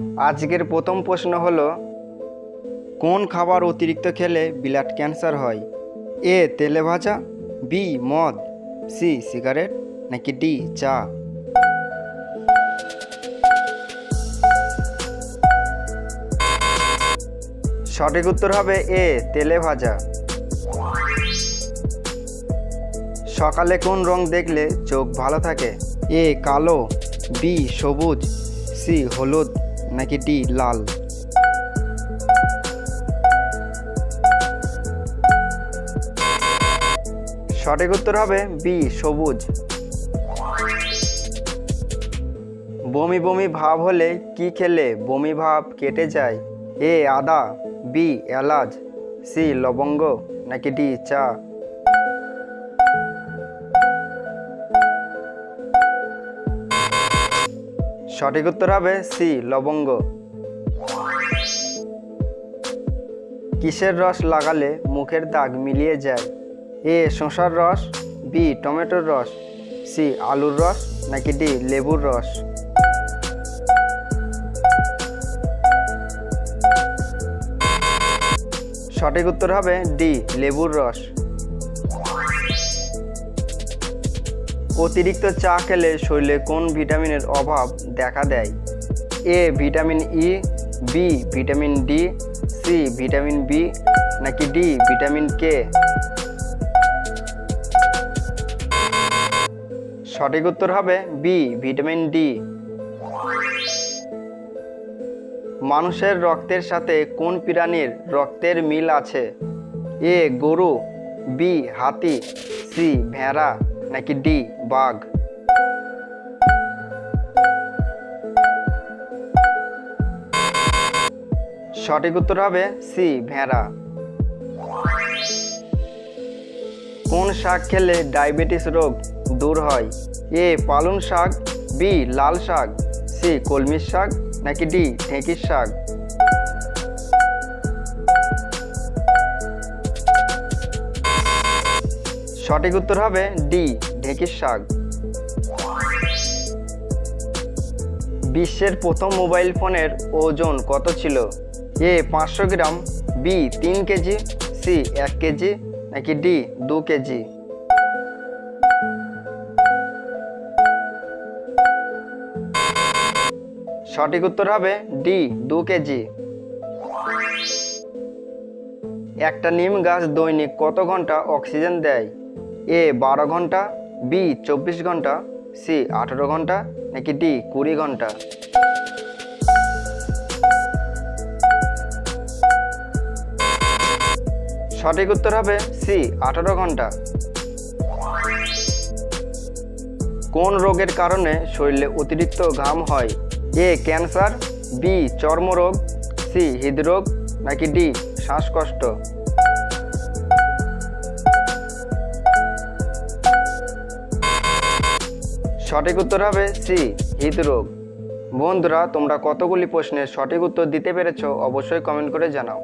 আজকের প্রথম প্রশ্ন হলো, কোন খাবার অতিরিক্ত খেলে ব্লাড ক্যান্সার হয়? এ তেলে ভাজা বি মদ সি সিগারেট নাকি ডি চা? সঠিক উত্তর হবে এ তেলে ভাজা। সকালে কোন রং দেখলে চোখ ভালো থাকে? এ কালো বি সবুজ সি হলুদ। নাকি ডি, লাল? সঠিক উত্তর হবে বি, সবুজ। বমি বমি ভাব হলে কি খেলে বমি ভাব কেটে যায়? এ, আদা, বি, এলাচ, সি, লবঙ্গ, নাকি ডি, চা? সঠিক উত্তর হবে সি, লবঙ্গ। কিসের রস লাগালে মুখের দাগ মিলিয়ে যায়? এ, শসার রস, বি, টমেটোর রস, সি, আলুর রস, নাকি ডি, লেবুর রস? সঠিক উত্তর হবে ডি, লেবুর রস। অতিরিক্ত চা খেলে শরীরে কোন ভিটামিনের অভাব দেখা দেয়? A, vitamin E, B, vitamin D, C, vitamin B, নাকি ডি, ভিটামিন কে? সঠিক উত্তর হবে বি, ভিটামিন ডি। মানুষের রক্তের সাথে কোন প্রাণীর রক্তের মিল আছে? এ, গরু, বি, হাতি, সি, ভেড়া। নাকি ডি, বাঘ? সঠিক উত্তর হবে সি, ভেড়া। কোন শাক খেলে ডায়াবেটিস রোগ দূর হয়? এ, পালং শাক, বি, লাল শাক, সি কলমির শাক, নাকি ডি, ঢেঁকির শাক? সঠিক উত্তর হবে ডি, ঢেঁকির শাক। বিশ্বের প্রথম মোবাইল ফোনের ওজন কত ছিল? এ, পাঁচশো গ্রাম, বি, তিন কেজি, সি, এক কেজি, নাকি ডি, দু কেজি? সঠিক উত্তর হবে ডি, দু কেজি। একটা নিম গাছ দৈনিক কত ঘণ্টা অক্সিজেন দেয়? এ বারো ঘণ্টা, বি চব্বিশ ঘণ্টা, সি আঠেরো ঘণ্টা, নাকি ডি কুড়ি ঘণ্টা? সঠিক উত্তর হবে সি আঠারো ঘণ্টা। কোন রোগের কারণে শরীরে অতিরিক্ত ঘাম হয়? এ ক্যান্সার, বি চর্মরোগ, সি হৃদরোগ, নাকি ডি শ্বাসকষ্ট? সঠিক উত্তর হবে সি, হৃদরোগ। বন্ধুরা, তোমরা কতগুলি প্রশ্নের সঠিক উত্তর দিতে পেরেছ অবশ্যই কমেন্ট করে জানাও।